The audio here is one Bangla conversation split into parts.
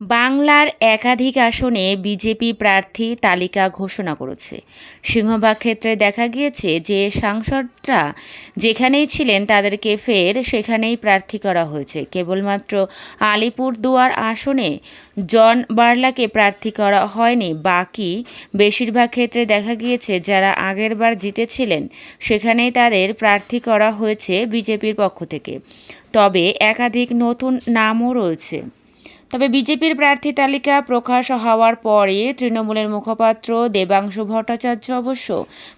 বাংলার একাধিক আসনে বিজেপি প্রার্থী তালিকা ঘোষণা করেছে। সিংহভাগ ক্ষেত্রে দেখা গিয়েছে যে সাংসদরা যেখানেই ছিলেন তাদেরকে ফের সেখানেই প্রার্থী করা হয়েছে। কেবলমাত্র আলিপুরদুয়ার আসনে জন বার্লাকে প্রার্থী করা হয়নি, বাকি বেশিরভাগ ক্ষেত্রে দেখা গিয়েছে যারা আগেরবার জিতেছিলেন সেখানেই তাদের প্রার্থী করা হয়েছে বিজেপির পক্ষ থেকে। তবে একাধিক নতুন নামও রয়েছে। তবে বিজেপির প্রার্থী তালিকা প্রকাশ হওয়ার পরে তৃণমূলের মুখপাত্র দেবাংশু ভট্টাচার্য অবশ্য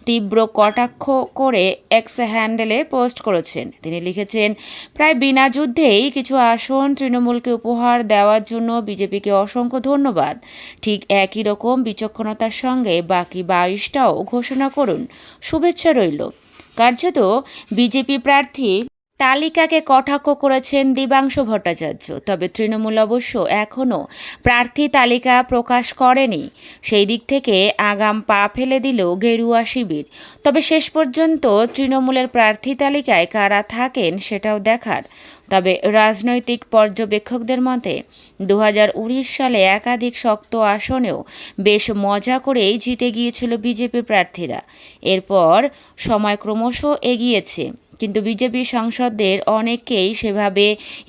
তীব্র কটাক্ষ করে এক্স হ্যান্ডেলে পোস্ট করেছেন। তিনি লিখেছেন, প্রায় বিনা যুদ্ধেই কিছু আসন তৃণমূলকে উপহার দেওয়ার জন্য বিজেপিকে অসংখ্য ধন্যবাদ। ঠিক একই রকম বিচক্ষণতার সঙ্গে বাকি বাইশটাও ঘোষণা করুন। শুভেচ্ছা রইল। কার্যত বিজেপি প্রার্থী তালিকাকে কটাক্ষ করেছেন দিবাংশু ভট্টাচার্য। তবে তৃণমূল অবশ্য এখনও প্রার্থী তালিকা প্রকাশ করেনি। সেই দিক থেকে আগাম পা ফেলে দিল গেরুয়া শিবির। তবে শেষ পর্যন্ত তৃণমূলের প্রার্থী তালিকায় কারা থাকেন সেটাও দেখার। তবে রাজনৈতিক পর্যবেক্ষকদের মতে দু হাজার উনিশ সালে একাধিক শক্ত আসনেও বেশ মজা করেই জিতে গিয়েছিল বিজেপি প্রার্থীরা। এরপর সময় ক্রমশ এগিয়েছে। কিন্তু বিজেপি সাংসদদের অনেককেই সেভাবে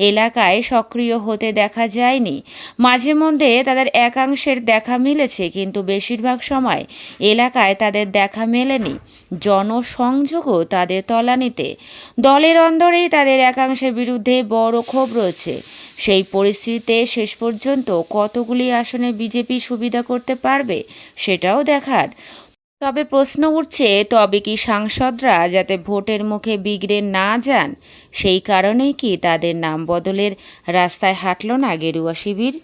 এলাকায় সক্রিয় হতে দেখা যায়নি। মাঝে মধ্যে তাদের একাংশের দেখা মিলেছে, কিন্তু বেশিরভাগ সময় এলাকায় তাদের দেখা মেলেনি। জনসংযোগও তাদের তলানিতে। দলের অন্দরেই তাদের একাংশের বিরুদ্ধে বড় ক্ষোভ রয়েছে। সেই পরিস্থিতিতে শেষ পর্যন্ত কতগুলি আসনে বিজেপি সুবিধা করতে পারবে সেটাও দেখার। তবে প্রশ্ন উঠছে, তবে কি সাংসদরা যাতে ভোটের মুখে বিগড়ে না যান, সেই কারণেই কি তাদের নাম বদলের রাস্তায় হাঁটল না গেরুয়া শিবির?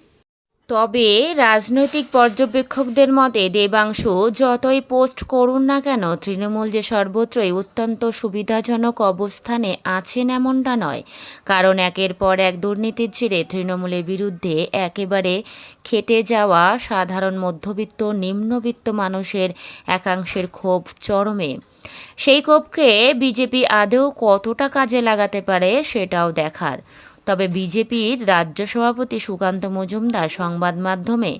তবে রাজনৈতিক পর্যবেক্ষকদের মতে দেবাংশু যতই পোস্ট করুন না কেন, তৃণমূল যে সর্বত্রই অত্যন্ত সুবিধাজনক অবস্থানে আছেন এমনটা নয়। কারণ একের পর এক দুর্নীতির জেরে তৃণমূলের বিরুদ্ধে একেবারে খেটে যাওয়া সাধারণ মধ্যবিত্ত, নিম্নবিত্ত মানুষের একাংশের ক্ষোভ চরমে। সেই ক্ষোভকে বিজেপি আদৌ কতটা কাজে লাগাতে পারে সেটাও দেখার। তবে বিজেপির রাজ্য সভাপতি সুকান্ত মজুমদার সংবাদ মাধ্যমে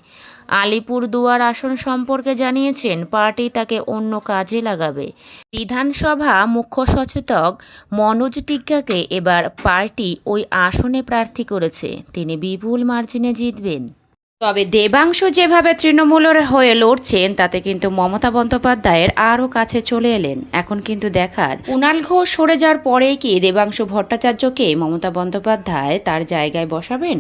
আলিপুরদুয়ার আসন সম্পর্কে জানিয়েছেন, পার্টি তাকে অন্য কাজে লাগাবে। বিধানসভা মুখ্য সচেতক মনোজ টিক্কাকে এবার পার্টি ওই আসনে প্রার্থী করেছে। তিনি বিপুল মার্জিনে জিতবেন। তবে দেবাংশ যেভাবে তৃণমূলের হয়ে লড়ছেন, তাতে কিন্তু মমতা বন্দ্যোপাধ্যায়ের আরও কাছে চলে এলেন। এখন কিন্তু দেখার কুণাল ঘোষ সরে যাওয়ার পরেই কি দেবাংশ ভট্টাচার্যকে মমতা বন্দ্যোপাধ্যায় তার জায়গায় বসাবেন?